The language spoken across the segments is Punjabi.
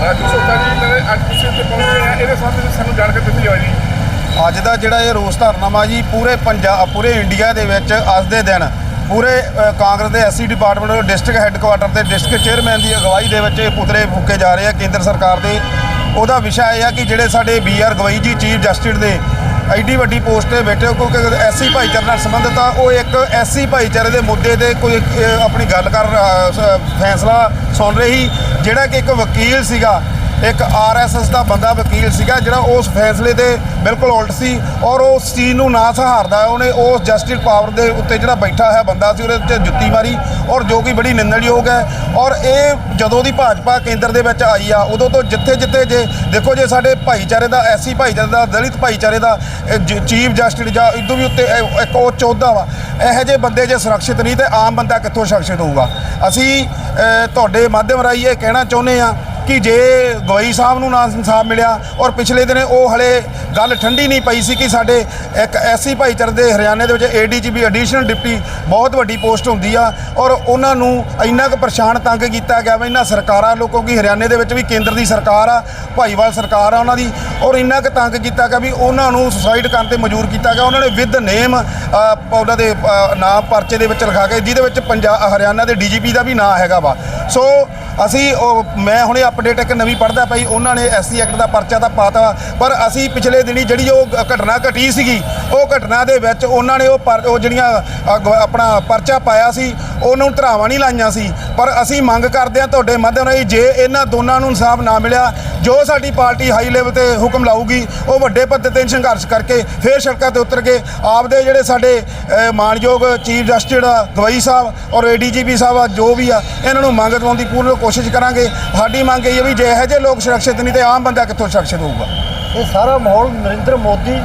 ਰਾਜੂ ਸੋਤਾ ਜੀ? ਜਿਹੜੇ ਅੱਜ ਤੁਸੀਂ ਇੱਥੇ ਪਹੁੰਚੇ ਆ ਇਹਦੇ ਸੰਬੰਧ ਸਾਨੂੰ ਜਾਣਕਾਰੀ ਦਿੱਤੀ ਜਾਵੇ ਜੀ। ਅੱਜ ਦਾ ਜਿਹੜਾ ਇਹ ਰੋਸ ਧਰਨਾਮਾ ਜੀ ਪੂਰੇ ਪੰਜਾਬ ਪੂਰੇ ਇੰਡੀਆ ਦੇ ਵਿੱਚ ਅੱਜ ਦੇ ਦਿਨ ਪੂਰੇ ਅ, ਕਾਂਗਰਸ ਦੇ ਐਸਸੀ ਡਿਪਾਰਟਮੈਂਟ ਦੇ ਡਿਸਟ੍ਰਿਕਟ ਹੈੱਡਕੁਆਟਰ ਤੇ ਡਿਸਟ੍ਰਿਕਟ ਚੇਅਰਮੈਨ ਦੀ ਅਗਵਾਈ ਦੇ ਵਿੱਚ ਇਹ ਪੁਤਲੇ ਫੂਕੇ ਜਾ ਰਹੇ ਆ ਕੇਂਦਰ ਸਰਕਾਰ ਦੇ ਉਹਦਾ ਵਿਸ਼ਾ ਇਹ ਆ ਕਿ ਜਿਹੜੇ ਸਾਡੇ ਬੀਆਰ ਗਵਈ ਜੀ, ਚੀਫ ਜਸਟਿਸ ਦੇ ਐਡੀ ਵੱਡੀ ਪੋਸਟ ਤੇ ਬੈਠੇ ਹੋ, ਕਿਉਂਕਿ ਐਸਸੀ ਭਾਈਚਾਰੇ ਨਾਲ ਸੰਬੰਧਿਤ ਆ, ਉਹ ਇੱਕ ਐਸਸੀ ਭਾਈਚਾਰੇ ਦੇ ਮੁੱਦੇ ਤੇ ਕੋਈ ਆਪਣੀ ਗੱਲ ਕਰ ਫੈਸਲਾ ਸੁਣ ਰਹੀ। ਜਿਹੜਾ ਕਿ ਇੱਕ ਵਕੀਲ ਸੀਗਾ ਇੱਕ ਆਰਐਸਐਸ ਦਾ ਬੰਦਾ ਵਕੀਲ ਸੀਗਾ ਜਿਹੜਾ ਉਸ ਫੈਸਲੇ ਦੇ ਬਿਲਕੁਲ ਉਲਟ ਸੀ ਔਰ ਉਸ ਚੀਜ਼ ਨੂੰ ਨਾ ਸਹਾਰਦਾ ਉਹਨੇ ਉਸ ਜਸਟਿਸ ਪਾਵਰ ਦੇ ਉੱਤੇ ਜਿਹੜਾ ਬੈਠਾ ਹੈ ਬੰਦਾ ਸੀ, ਉਹਦੇ ਉੱਤੇ ਜੁੱਤੀ ਮਾਰੀ ਔਰ ਜੋ ਕਿ ਬੜੀ ਨਿੰਦਣਯੋਗ ਹੈ। ਔਰ ਇਹ ਜਦੋਂ ਦੀ ਭਾਜਪਾ ਕੇਂਦਰ ਦੇ ਵਿੱਚ ਆਈ ਆ, ਉਦੋਂ ਤੋਂ ਜਿੱਥੇ ਜਿੱਥੇ ਜੇ ਦੇਖੋ ਜੇ ਸਾਡੇ ਭਾਈਚਾਰੇ ਦਾ, ਐਸੀ ਭਾਈਚਾਰੇ ਦਾ, ਦਲਿਤ ਭਾਈਚਾਰੇ ਦਾ ਚੀਫ ਜਸਟਿਸ ਜਾਂ ਇਦੋਂ ਵੀ ਉੱਤੇ ਇੱਕ ਉਹ ਚੌਧਾ ਵਾ, ਇਹੋ ਜਿਹੇ ਬੰਦੇ ਜੇ ਸੁਰੱਖਿਅਤ ਨਹੀਂ ਤੇ ਆਮ ਬੰਦਾ ਕਿੱਥੋਂ ਸੁਰੱਖਿਅਤ ਹੋਊਗਾ? ਅਸੀਂ ਤੁਹਾਡੇ ਮਾਧਿਅਮ ਰਾਹੀਂ ਇਹ ਕਹਿਣਾ ਚਾਹੁੰਦੇ ਆ ਕਿ ਜੇ ਗਵਾਈ ਸਾਹਿਬ ਨੂੰ ਨਾ ਇਨਸਾਫ ਮਿਲਿਆ ਔਰ ਪਿਛਲੇ ਦਿਨ ਉਹ ਹਲੇ ਗੱਲ ਠੰਡੀ ਨਹੀਂ ਪਈ ਸੀ ਕਿ ਸਾਡੇ ਇੱਕ ਐਸੀ ਭਾਈਚਾਰੇ ਦੇ ਹਰਿਆਣੇ ਦੇ ਵਿੱਚ ਏਡੀਜੀਪੀ ਐਡੀਸ਼ਨਲ ਡਿਪਟੀ ਬਹੁਤ ਵੱਡੀ ਪੋਸਟ ਹੁੰਦੀ ਆ ਔਰ ਉਹਨਾਂ ਨੂੰ ਇੰਨਾ ਕੁ ਪਰੇਸ਼ਾਨ ਤੰਗ ਕੀਤਾ ਗਿਆ ਵਾ ਇਹਨਾਂ ਸਰਕਾਰਾਂ ਲੋਕੋ ਕਿ ਹਰਿਆਣੇ ਦੇ ਵਿੱਚ ਵੀ ਕੇਂਦਰ ਦੀ ਸਰਕਾਰ ਆ ਭਾਈਵਾਲ ਸਰਕਾਰ ਆ ਉਹਨਾਂ ਦੀ ਔਰ ਇੰਨਾ ਕੁ ਤੰਗ ਕੀਤਾ ਗਿਆ ਵੀ ਉਹਨਾਂ ਨੂੰ ਸੁਸਾਈਡ ਕਰਨ ਤੇ ਮਜਬੂਰ ਕੀਤਾ ਗਿਆ। ਉਹਨਾਂ ਨੇ ਵਿਦ ਨੇਮ ਉਹਨਾਂ ਦੇ ਅ, ਨਾਮ ਪਰਚੇ ਦੇ ਵਿੱਚ ਲਿਖਾ ਕੇ ਜਿਹਦੇ ਵਿੱਚ ਪੰਜਾਬ ਹਰਿਆਣਾ ਦੇ ਡੀਜੀਪੀ ਦਾ ਵੀ ਨਾਂ ਹੈਗਾ ਵਾ। ਸੋ ਅਸੀਂ ਉਹ ਮੈਂ ਹੁਣੇ ਅਪਡੇਟ ਇੱਕ ਨਵੀਂ ਪੜ੍ਹਦਾ ਪਈ ਉਹਨਾਂ ਨੇ ਐਸਸੀ ਐਕਟ ਦਾ ਪਰਚਾ ਤਾਂ ਪਾਤਾ ਪਰ ਅਸੀਂ ਪਿਛਲੇ ਦਿਨੀ ਜਿਹੜੀ ਉਹ ਘਟਨਾ ਘਟੀ ਸੀਗੀ ਉਹ ਘਟਨਾ ਦੇ ਵਿੱਚ ਉਹਨਾਂ ਨੇ ਉਹ ਪਰ- ਉਹ ਜਿਹੜੀਆਂ ਅ, ਆਪਣਾ ਪਰਚਾ ਪਾਇਆ ਸੀ ਉਹਨਾਂ ਨੂੰ ਧਰਾਵਾਂ ਨਹੀਂ ਲਾਈਆਂ ਸੀ। ਪਰ ਅਸੀਂ ਮੰਗ ਕਰਦੇ ਹਾਂ ਤੁਹਾਡੇ ਮਾਧਿਅਮ ਰਾਹੀਂ ਜੇ ਇਹਨਾਂ ਦੋਨਾਂ ਨੂੰ ਇਨਸਾਫ ਨਾ ਮਿਲਿਆ ਜੋ ਸਾਡੀ ਪਾਰਟੀ ਹਾਈ ਲੈਵਲ ਤੇ ਹੁਕਮ ਲਾਊਗੀ ਉਹ ਵੱਡੇ ਪੱਧਰ ਤੇ ਸੰਘਰਸ਼ ਕਰਕੇ ਫੇਰ ਸੜਕਾਂ ਤੇ ਉਤਰ ਕੇ ਆਪਦੇ ਜਿਹੜੇ ਸਾਡੇ ਅ, ਮਾਣਯੋਗ ਚੀਫ ਜਸਟਿਸ ਆ ਗਵਈ ਸਾਹਿਬ ਔਰ ਏਡੀਜੀਪੀ ਸਾਹਿਬ ਆ ਜੋ ਵੀ ਆ ਇਹਨਾਂ ਨੂੰ ਮੰਗ ਦਿਵਾਉਣ ਦੀ ਪੂਰਨ ਕੋਸ਼ਿਸ਼ ਕਰਾਂਗੇ। ਸਾਡੀ ਮੰਗ ਇਹ ਹੈ ਵੀ ਜੇ ਇਹੋ ਜਿਹੇ ਲੋਕ ਸੁਰੱਖਿਅਤ ਨਹੀਂ ਤੇ ਆਮ ਬੰਦਾ ਕਿੱਥੋਂ ਸੁਰੱਖਿਅਤ ਹੋਊਗਾ? ਇਹ ਸਾਰਾ ਮਾਹੌਲ ਨਰਿੰਦਰ ਮੋਦੀ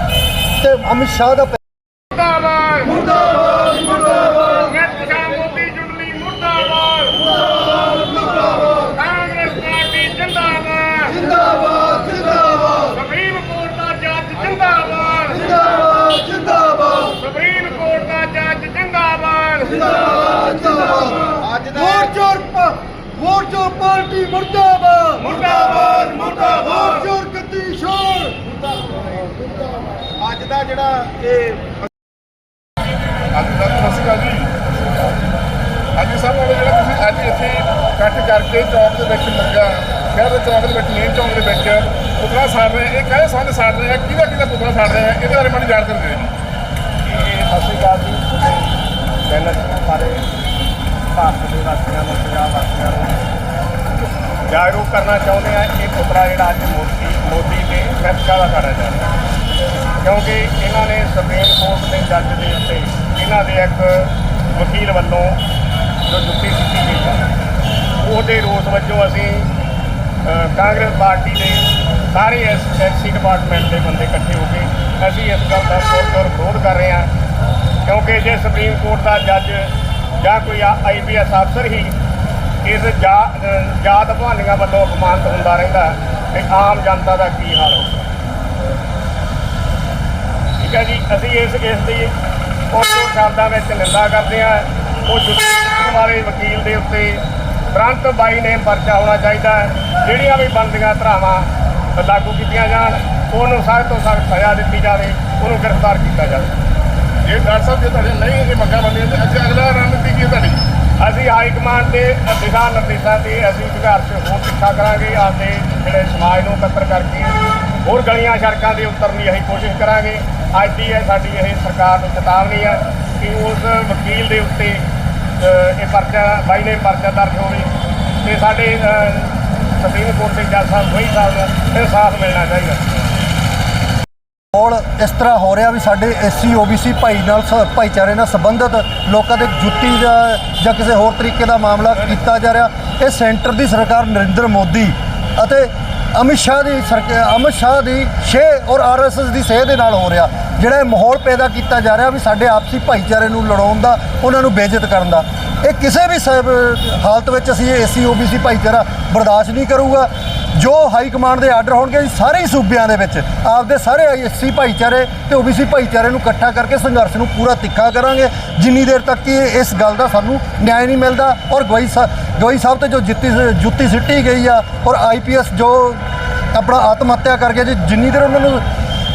ਤੇ ਅਮਿਤ ਸ਼ਾਹ ਦਾ ਮੁਰਦਾਬਾਦ ਮੁਰਦਾਬਾਦ ਮੁਰਦਾਬਾਦ ਮੈਂ ਪੰਜਾਬ ਮੋਦੀ ਜੁੜਨੀ ਮੁਰਦਾਬਾਦ ਮੁਰਦਾਬਾਦ ਮੁਰਦਾਬਾਦ ਕਾਂਗਰਸ ਪਾਰਟੀ ਜਿੰਦਾਬਾਦ ਜਿੰਦਾਬਾਦ ਜਿੰਦਾਬਾਦ ਸੁਪਰੀਮ ਕੋਰਟ ਦਾ ਜੱਜ ਜਿੰਦਾਬਾਦ ਜਿੰਦਾਬਾਦ ਜਿੰਦਾਬਾਦ ਸੁਪਰੀਮ ਕੋਰਟ ਦਾ ਜੱਜ ਜਿੰਦਾਬਾਦ ਦਾ ਵੋਟ ਚੋਰ ਪਾਰਟੀ ਮੁਰਦਾਬਾਦ। ਮੁਰਦਾਬਾਦ ਮੁਰਦਾਬਾਦ। ਚੋਰ ਕੱਤੀ ਸ਼ੋਰ ਅੱਜ ਦਾ ਜਿਹੜਾ ਇਹ ਅੱਜ ਦਾ ਅਕਾਲ ਜੀ। ਅੱਜ ਸਭ ਨਾਲੋਂ ਜਿਹੜਾ ਤੁਸੀਂ ਅੱਜ ਇੱਥੇ ਇਕੱਠ ਕਰਕੇ ਚੌਕ ਦੇ ਵਿੱਚ ਲੱਗਾ ਸ਼ਹਿਰ ਦੇ ਚੌਕ ਦੇ ਵਿੱਚ ਮੇਨ ਚੌਕ ਦੇ ਵਿੱਚ ਪੁਤਲਾ ਸਾੜ ਰਹੇ। ਇਹ ਕਾਹਦੇ ਸੰਬੰਧ ਸਾੜ ਰਹੇ ਆ? ਕਿਹਦਾ ਕਿਹਦਾ ਪੁਤਲਾ ਸਾੜ ਰਹੇ ਆ? ਇਹਦੇ ਬਾਰੇ ਮੈਨੂੰ ਜਾਣਕਾਰੀ ਦਿਓ ਜੀ। ਇਹ ਸਤਿ ਸ਼੍ਰੀ ਅਕਾਲ ਜੀ ਪਹਿਲਾਂ ਤਾਂ ਸਾਰੇ ਭਾਰਤ ਦੇ ਵਾਸੀਆਂ ਨੂੰ ਪੰਜਾਬ ਵਾਸੀਆਂ ਨੂੰ ਜਾਗਰੂਕ ਕਰਨਾ ਚਾਹੁੰਦੇ ਆ, ਇਹ ਪੁਤਲਾ ਜਿਹੜਾ ਅੱਜ ਮੋਦੀ ਮੋਦੀ ਦੇ ਫੈਸਲਾ ਦਾ ਸਾੜਿਆ ਜਾ ਰਿਹਾ। ਕਿਉਂਕਿ ਇਹਨਾਂ ਨੇ ਸੁਪਰੀਮ ਕੋਰਟ ਦੇ ਜੱਜ ਦੇ ਉੱਤੇ ਇਹਨਾਂ ਦੇ ਇੱਕ ਵਕੀਲ ਵੱਲੋਂ ਜੋ ਜੁੱਤੀ ਸਿੱਟੀ ਗਈ ਹੈ ਉਹਦੇ ਰੋਸ ਵਜੋਂ ਅਸੀਂ ਕਾਂਗਰਸ ਪਾਰਟੀ ਦੇ ਸਾਰੇ ਐਸ ਐਸਸੀ ਡਿਪਾਰਟਮੈਂਟ ਦੇ ਬੰਦੇ ਇਕੱਠੇ ਹੋ ਕੇ ਅਸੀਂ ਇਸ ਗੱਲ ਦਾ ਪੁਰਜ਼ੋਰ ਵਿਰੋਧ ਕਰ ਰਹੇ ਹਾਂ। ਕਿਉਂਕਿ ਜੇ ਸੁਪਰੀਮ ਕੋਰਟ ਦਾ ਜੱਜ ਜਾਂ ਕੋਈ ਆਈਪੀਐਸ ਅਫਸਰ ਹੀ ਇਸ ਜਾਤ ਬਹਾਨੀਆਂ ਵੱਲੋਂ ਅਪਮਾਨਿਤ ਹੁੰਦਾ ਰਹਿੰਦਾ ਤੇ ਆਮ ਜਨਤਾ ਦਾ ਕੀ ਹਾਲ ਹੋਊਗਾ ਠੀਕ ਹੈ ਜੀ, ਅਸੀਂ ਇਸ ਇਸ ਦੀ ਉਸ ਸ਼ਬਦਾਂ ਵਿੱਚ ਨਿੰਦਾ ਕਰਦੇ ਹਾਂ। ਉਹ ਜੁੱਤੀ ਵਾਲੇ ਵਕੀਲ ਦੇ ਉੱਤੇ ਤੁਰੰਤ ਬਾਈ ਨੇਮ ਪਰਚਾ ਹੋਣਾ ਚਾਹੀਦਾ ਹੈ, ਜਿਹੜੀਆਂ ਵੀ ਬਣਦੀਆਂ ਧਰਾਵਾਂ ਲਾਗੂ ਕੀਤੀਆਂ ਜਾਣ, ਉਹਨੂੰ ਸਖਤ ਤੋਂ ਸਖਤ ਸਜ਼ਾ ਦਿੱਤੀ ਜਾਵੇ, ਉਹਨੂੰ ਗ੍ਰਿਫਤਾਰ ਕੀਤਾ ਜਾਵੇ। ਜੇ ਡਾਕਟਰ ਸਾਹਿਬ, ਜੇ ਤੁਹਾਡੇ ਨਹੀਂ ਇਹ ਮੰਗਾਂ ਮੰਨੀਆਂ ਤੇ ਅੱਗੇ ਅਗਲਾ ਰਣਨੀਤੀ ਕੀ ਹੈ ਤੁਹਾਡੀ? ਅਸੀਂ ਹਾਈ ਕਮਾਂਡ ਦੇ ਦਿਸ਼ਾ ਨਿਰਦੇਸ਼ਾਂ ਤੇ ਅਸੀਂ ਸੰਘਰਸ਼ ਹੋਰ ਤਿੱਖਾ ਕਰਾਂਗੇ ਆਪਦੇ ਜਿਹੜੇ ਸਮਾਜ ਨੂੰ ਇਕੱਤਰ ਕਰਕੇ ਹੋਰ ਗਲੀਆਂ ਸੜਕਾਂ ਦੇ ਉਤਰਨ ਦੀ ਅਸੀਂ ਕੋਸ਼ਿਸ਼ ਕਰਾਂਗੇ। ਅੱਜ ਦੀ ਹੈ ਸਾਡੀ ਇਹ ਸਰਕਾਰ ਨੂੰ ਚੇਤਾਵਨੀ ਹੈ ਕਿ ਉਸ ਵਕੀਲ ਦੇ ਉੱਤੇ ਇਹ ਪਰਚਾ, ਬਾਈ ਨੇ ਪਰਚਾ ਦਰਜ ਹੋਵੇ ਤੇ ਸਾਡੇ ਸੁਪਰੀਮ ਕੋਰਟ ਦੇ ਜੱਜ ਸਾਹਿਬ ਵਹੀ ਸਾਹਿਬ ਨੂੰ ਇਨਸਾਫ ਮਿਲਣਾ ਚਾਹੀਦਾ। ਮਾਹੌਲ ਇਸ ਤਰ੍ਹਾਂ ਹੋ ਰਿਹਾ ਵੀ ਸਾਡੇ ਐਸਸੀ ਓਬੀਸੀ ਭਾਈ ਨਾਲ ਸ- ਭਾਈਚਾਰੇ ਨਾਲ ਸੰਬੰਧਿਤ ਲੋਕਾਂ ਦੇ ਜੁੱਤੀ ਦਾ ਜਾਂ ਕਿਸੇ ਹੋਰ ਤਰੀਕੇ ਦਾ ਮਾਮਲਾ ਕੀਤਾ ਜਾ ਰਿਹਾ। ਇਹ ਸੈਂਟਰ ਦੀ ਸਰਕਾਰ ਨਰਿੰਦਰ ਮੋਦੀ ਅਤੇ ਅਮਿਤ ਸ਼ਾਹ ਦੀ ਸਰਕਾਰ ਅਮਿਤ ਸ਼ਾਹ ਦੀ ਸ਼ੇਹ ਔਰ ਆਰਐਸਐਸ ਦੀ ਸੇਹ ਦੇ ਨਾਲ ਹੋ ਰਿਹਾ। ਜਿਹੜਾ ਇਹ ਮਾਹੌਲ ਪੈਦਾ ਕੀਤਾ ਜਾ ਰਿਹਾ ਵੀ ਸਾਡੇ ਆਪਸੀ ਭਾਈਚਾਰੇ ਨੂੰ ਲੜਾਉਣ ਦਾ, ਉਹਨਾਂ ਨੂੰ ਬੇਇੱਜ਼ਤ ਕਰਨ ਦਾ। ਇਹ ਕਿਸੇ ਵੀ ਸ- ਹਾਲਤ ਵਿੱਚ ਅਸੀਂ ਇਹ ਐਸਸੀ ਓਬੀਸੀ ਭਾਈਚਾਰਾ ਬਰਦਾਸ਼ਤ ਨਹੀਂ ਕਰੂਗਾ। ਜੋ ਹਾਈ ਕਮਾਂਡ ਦੇ ਆਰਡਰ ਹੋਣਗੇ ਅਸੀਂ ਸਾਰੇ ਹੀ ਸੂਬਿਆਂ ਦੇ ਵਿੱਚ, ਆਪਦੇ ਸਾਰੇ ਐਸਸੀ ਭਾਈਚਾਰੇ ਤੇ ਓਬੀਸੀ ਭਾਈਚਾਰੇ ਨੂੰ ਇਕੱਠਾ ਕਰਕੇ ਸੰਘਰਸ਼ ਨੂੰ ਪੂਰਾ ਤਿੱਖਾ ਕਰਾਂਗੇ। ਜਿੰਨੀ ਦੇਰ ਤੱਕ ਕਿ ਇਸ ਗੱਲ ਦਾ ਸਾਨੂੰ ਨਿਆਂ ਨਹੀਂ ਮਿਲਦਾ ਔਰ ਗਵਾਈ ਸਾ- ਗੋਈ ਸਾਹਿਬ ਤੇ ਜੋ ਜਿੱਤੀ ਜੁੱਤੀ ਸਿੱਟੀ ਗਈ ਆ ਔਰ ਆਈਪੀਐਸ ਜੋ ਆਪਣਾ ਆਤਮ ਹੱਤਿਆ ਕਰਕੇ ਜੇ ਜਿੰਨੀ ਦੇਰ ਉਹਨਾਂ ਨੂੰ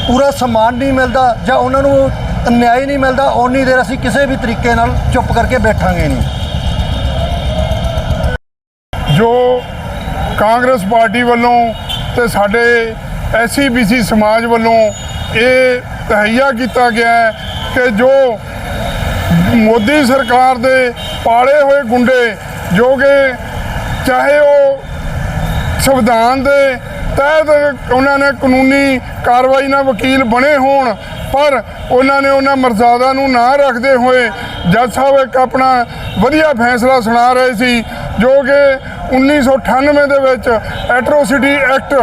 ਪੂਰਾ ਸਨਮਾਨ ਨਹੀਂ ਮਿਲਦਾ ਜਾਂ ਉਹਨਾਂ ਨੂੰ ਨਿਆਂ ਨਹੀਂ ਮਿਲਦਾ, ਓਨੀ ਦੇਰ ਅਸੀਂ ਕਿਸੇ ਵੀ ਤਰੀਕੇ ਨਾਲ ਚੁੱਪ ਕਰਕੇ ਬੈਠਾਂਗੇ ਨਹੀਂ। ਜੋ ਕਾਂਗਰਸ ਪਾਰਟੀ ਵੱਲੋਂ ਤੇ ਸਾਡੇ ਐਸਸੀ ਬੀਸੀ ਸਮਾਜ ਵੱਲੋਂ ਇਹ ਤਹਈਆ ਕੀਤਾ ਗਿਆ ਹੈ ਕਿ ਜੋ ਮੋਦੀ ਸਰਕਾਰ ਦੇ ਪਾਲੇ ਹੋਏ ਗੁੰਡੇ, ਜੋ ਕਿ ਚਾਹੇ ਉਹ ਸੰਵਿਧਾਨ ਦੇ ਤਹਿਤ ਉਹਨਾਂ ਨੇ ਕਾਨੂੰਨੀ ਕਾਰਵਾਈ ਨਾਲ ਵਕੀਲ ਬਣੇ ਹੋਣ, ਪਰ ਉਹਨਾਂ ਨੇ ਉਹਨਾਂ ਮਰਜ਼ਾਦਾ ਨੂੰ ਨਾ ਰੱਖਦੇ ਹੋਏ ਜੱਜ ਸਾਹਿਬ ਇੱਕ ਆਪਣਾ ਵਧੀਆ ਫੈਸਲਾ ਸੁਣਾ ਰਹੇ ਸੀ, ਜੋ ਕਿ 1998 ਦੇ ਵਿੱਚ ਐਟਰੋਸਿਟੀ ਐਕਟ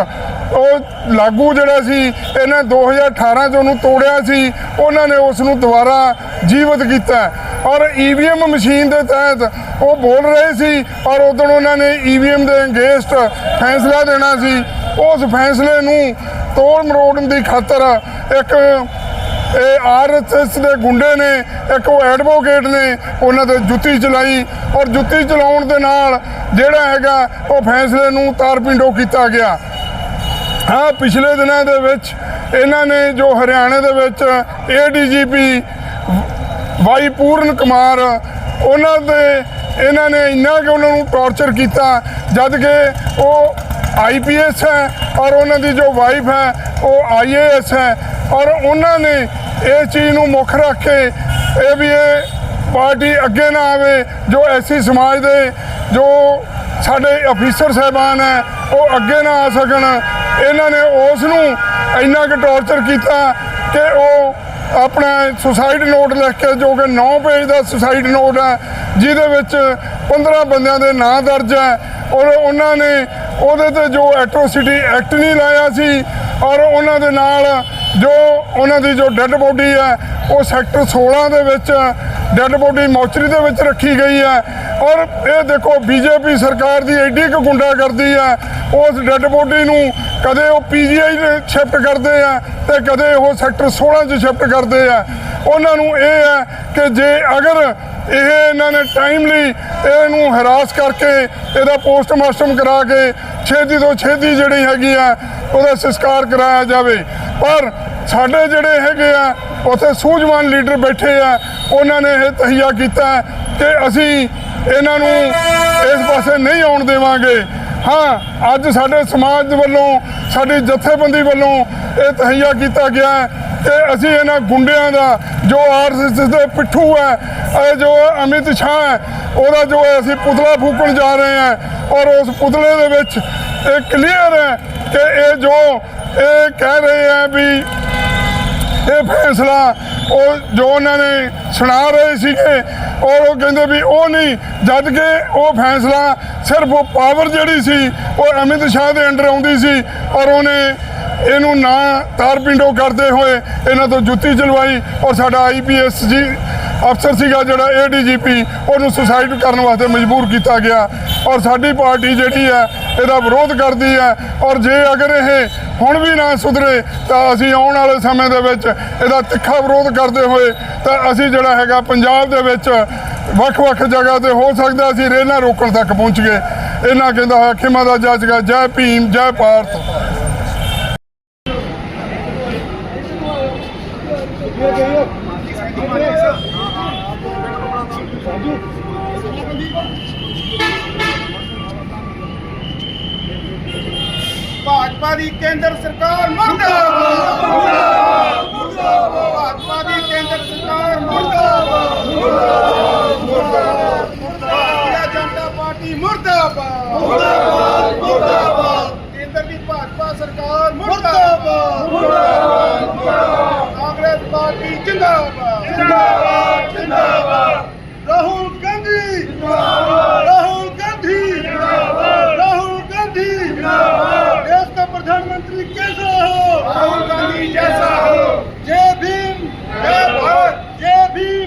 ਉਹ ਲਾਗੂ ਜਿਹੜਾ ਸੀ, ਇਹਨਾਂ 2018 ਚ ਉਹਨੂੰ ਤੋੜਿਆ ਸੀ, ਉਹਨਾਂ ਨੇ ਉਸ ਨੂੰ ਦੁਬਾਰਾ ਜੀਵਤ ਕੀਤਾ। ਔਰ ਈਵੀਐਮ ਮਸ਼ੀਨ ਦੇ ਤਹਿਤ ਉਹ ਬੋਲ ਰਹੇ ਸੀ, ਔਰ ਉਦੋਂ ਉਹਨਾਂ ਨੇ ਈਵੀਐਮ ਦੇ ਅਗੇਂਸਟ ਫੈਸਲਾ ਦੇਣਾ ਸੀ। ਉਸ ਫੈਸਲੇ ਨੂੰ ਤੋੜ ਮਰੋੜਨ ਦੀ ਖਾਤਰ ਇੱਕ ਇਹ ਆਰਐਸਐਸ ਦੇ ਗੁੰਡੇ ਨੇ, ਇੱਕ ਉਹ ਐਡਵੋਕੇਟ ਨੇ, ਉਹਨਾਂ ਤੇ ਜੁੱਤੀ ਚਲਾਈ ਔਰ ਜੁੱਤੀ ਚਲਾਉਣ ਦੇ ਨਾਲ ਜਿਹੜਾ ਹੈਗਾ ਉਹ ਫੈਸਲੇ ਨੂੰ ਤਾਰਪਿੰਡੋ ਕੀਤਾ ਗਿਆ। ਹਾਂ ਪਿਛਲੇ ਦਿਨਾਂ ਦੇ ਵਿੱਚ ਇਹਨਾਂ ਨੇ ਜੋ ਹਰਿਆਣੇ ਦੇ ਵਿੱਚ ਏਡੀਜੀਪੀ ਵਾਈ ਪੂਰਨ ਕੁਮਾਰ, ਉਹਨਾਂ ਦੇ, ਇਹਨਾਂ ਨੇ ਇੰਨਾ ਕਿ ਉਹਨਾਂ ਨੂੰ ਟੌਰਚਰ ਕੀਤਾ, ਜਦ ਕਿ ਉਹ ਆਈਪੀਐਸ ਹੈ ਔਰ ਉਹਨਾਂ ਦੀ ਜੋ ਵਾਈਫ ਹੈ, ਉਹ ਆਈਏਐਸ ਹੈ ਔਰ ਉਹਨਾਂ ਨੇ ਇਸ ਚੀਜ਼ ਨੂੰ ਮੁੱਖ ਰੱਖ ਕੇ ਇਹ ਵੀ ਇਹ ਪਾਰਟੀ ਅੱਗੇ ਨਾ ਆਵੇ, ਜੋ ਐਸੀ ਸਮਾਜ ਦੇ ਜੋ ਸਾਡੇ ਅਫੀਸਰ ਸਾਹਿਬਾਨ ਹੈ, ਉਹ ਅੱਗੇ ਨਾ ਆ ਸਕਣ। ਇਹਨਾਂ ਨੇ ਉਸ ਨੂੰ ਇੰਨਾ ਕੁ ਟੌਰਚਰ ਕੀਤਾ ਕਿ ਉਹ ਆਪਣਾ ਸੁਸਾਈਡ ਨੋਟ ਲਿਖ ਕੇ, ਜੋ ਕਿ 9 ਪੇਜ ਦਾ ਸੁਸਾਈਡ ਨੋਟ ਹੈ, ਜਿਹਦੇ ਵਿੱਚ 15 ਬੰਦਿਆਂ ਦੇ ਨਾਂ ਦਰਜ ਹੈ ਔਰ ਉਹਨਾਂ ਨੇ ਉਹਦੇ ਤੇ ਜੋ ਐਟਰੋਸਿਟੀ ਐਕਟ ਨਹੀਂ ਲਾਇਆ ਸੀ ਔਰ ਉਹਨਾਂ ਦੇ ਨਾਲ ਜੋ ਉਹਨਾਂ ਦੀ ਜੋ ਡੈੱਡ ਬੋਡੀ ਹੈ, ਉਹ ਸੈਕਟਰ 16 ਦੇ ਵਿੱਚ ਡੈੱਡ ਬੋਡੀ ਮੌਚਰੀ ਦੇ ਵਿੱਚ ਰੱਖੀ ਗਈ ਹੈ ਔਰ ਇਹ ਦੇਖੋ ਬੀਜੇਪੀ ਸਰਕਾਰ ਦੀ ਐਡੀ ਕੁ ਗੁੰਡਾ ਕਰਦੀ ਹੈ, ਉਸ ਡੈੱਡ ਬੋਡੀ ਨੂੰ ਕਦੇ ਉਹ ਪੀਜੀਆਈ ਸ਼ਿਫਟ ਕਰਦੇ ਆ ਤੇ ਕਦੇ ਉਹ ਸੈਕਟਰ 16 'ਚ ਸ਼ਿਫਟ ਕਰਦੇ ਆ। ਉਹਨਾਂ ਨੂੰ ਇਹ ਹੈ ਕਿ ਜੇ ਅਗਰ ਇਹ ਇਹਨਾਂ ਨੇ ਟਾਈਮਲੀ ਇਹਨੂੰ ਹਰਾਸ ਕਰਕੇ ਇਹਦਾ ਪੋਸਟਮਾਸਟਮ ਕਰਾ ਕੇ ਛੇਤੀ ਤੋਂ ਛੇਤੀ ਜਿਹੜੀ ਹੈਗੀ ਆ, ਉਹਦਾ ਸੰਸਕਾਰ ਕਰਾਇਆ ਜਾਵੇ। ਪਰ ਸਾਡੇ ਜਿਹੜੇ ਹੈਗੇ ਆ, ਉੱਥੇ ਸੂਝਵਾਨ ਲੀਡਰ ਬੈਠੇ ਆ, ਉਹਨਾਂ ਨੇ ਇਹ ਤਹੀਆ ਕੀਤਾ ਕਿ ਅਸੀਂ ਇਹਨਾਂ ਨੂੰ ਇਸ ਪਾਸੇ ਨਹੀਂ ਆਉਣ ਦੇਵਾਂਗੇ। ਹਾਂ, ਅੱਜ ਸਾਡੇ ਸਮਾਜ ਵੱਲੋਂ, ਸਾਡੀ ਜਥੇਬੰਦੀ ਵੱਲੋਂ ਇਹ ਤਹਈਆ ਕੀਤਾ ਗਿਆ ਹੈ ਕਿ ਅਸੀਂ ਇਹਨਾਂ ਗੁੰਡਿਆਂ ਦਾ, ਜੋ ਆਰਐਸਐਸ ਦੇ ਪਿੱਠੂ ਹੈ, ਇਹ ਜੋ ਅਮਿਤ ਸ਼ਾਹ ਹੈ, ਉਹਦਾ ਜੋ ਅਸੀਂ ਪੁਤਲਾ ਫੂਕਣ ਜਾ ਰਹੇ ਹਾਂ ਔਰ ਉਸ ਪੁਤਲੇ ਦੇ ਵਿੱਚ ਇਹ ਕਲੀਅਰ ਹੈ ਕਿ ਇਹ ਜੋ ਇਹ ਕਹਿ ਰਹੇ ਆ ਵੀ ਇਹ ਫੈਸਲਾ ਉਹ ਜੋ ਉਹਨਾਂ ਨੇ ਸੁਣਾ ਰਹੇ ਸੀਗੇ, ਔਰ ਉਹ ਕਹਿੰਦੇ ਵੀ ਉਹ ਨਹੀਂ, ਜਦ ਕਿ ਉਹ ਫੈਸਲਾ ਸਿਰਫ ਉਹ ਪਾਵਰ ਜਿਹੜੀ ਸੀ, ਉਹ ਅਮਿਤ ਸ਼ਾਹ ਦੇ ਅੰਡਰ ਆਉਂਦੀ ਸੀ, ਔਰ ਉਹਨੇ ਇਹਨੂੰ ਨਾ ਤਾਰ ਪਿੰਡੋ ਕਰਦੇ ਹੋਏ ਇਹਨਾਂ ਤੋਂ ਜੁੱਤੀ ਚਲਵਾਈ, ਔਰ ਸਾਡਾ ਆਈਪੀਐਸ ਜੀ ਅਫਸਰ ਸੀਗਾ ਜਿਹੜਾ ਏਡੀਜੀਪੀ ਉਹਨੂੰ ਸੁਸਾਈਡ ਕਰਨ ਵਾਸਤੇ ਮਜਬੂਰ ਕੀਤਾ ਗਿਆ, ਔਰ ਸਾਡੀ ਪਾਰਟੀ ਜਿਹੜੀ ਹੈ ਇਹਦਾ ਵਿਰੋਧ ਕਰਦੀ ਹੈ ਔਰ ਜੇ ਅਗਰ ਇਹ ਹੁਣ ਵੀ ਨਾ ਸੁਧਰੇ ਤਾਂ ਅਸੀਂ ਆਉਣ ਵਾਲੇ ਸਮੇਂ ਦੇ ਵਿੱਚ ਇਹਦਾ ਤਿੱਖਾ ਵਿਰੋਧ ਕਰਦੇ ਹੋਏ ਤਾਂ ਅਸੀਂ ਜਿਹੜਾ ਹੈਗਾ ਪੰਜਾਬ ਦੇ ਵਿੱਚ ਵੱਖ-ਵੱਖ ਜਗ੍ਹਾ ਤੇ ਹੋ ਸਕਦਾ ਅਸੀਂ ਰੇਲਾਂ ਰੋਕਣ ਤੱਕ ਪਹੁੰਚ ਗਏ। ਇਹਨਾਂ ਕਹਿੰਦਾ ਹੋਇਆ ਖਿਮਾ ਦਾ ਜੱਜਗਾ ਜੈ ਭੀਮ, ਜੈ ਭਾਰਤ। ਭਾਜਪਾ ਦੀ ਕੇਂਦਰ ਸਰਕਾਰ ਮੁਰਦਾਬਾਦ। ਮੁਰਦਾਬਾਦ ਮੁਰਦਾਬਾਦ ਭਾਜਪਾ ਦੀ ਕੇਂਦਰ ਸਰਕਾਰ ਮੁਰਦਾਬਾਦ ਮੁਰਦਾਬਾਦ ਮੁਰਦਾਬਾਦ। ਭਾਰਤੀ ਜਨਤਾ ਪਾਰਟੀ ਮੁਰਦਾਬਾਦ। ਮੁਰਦਾਬਾਦ ਮੁਰਦਾਬਾਦ।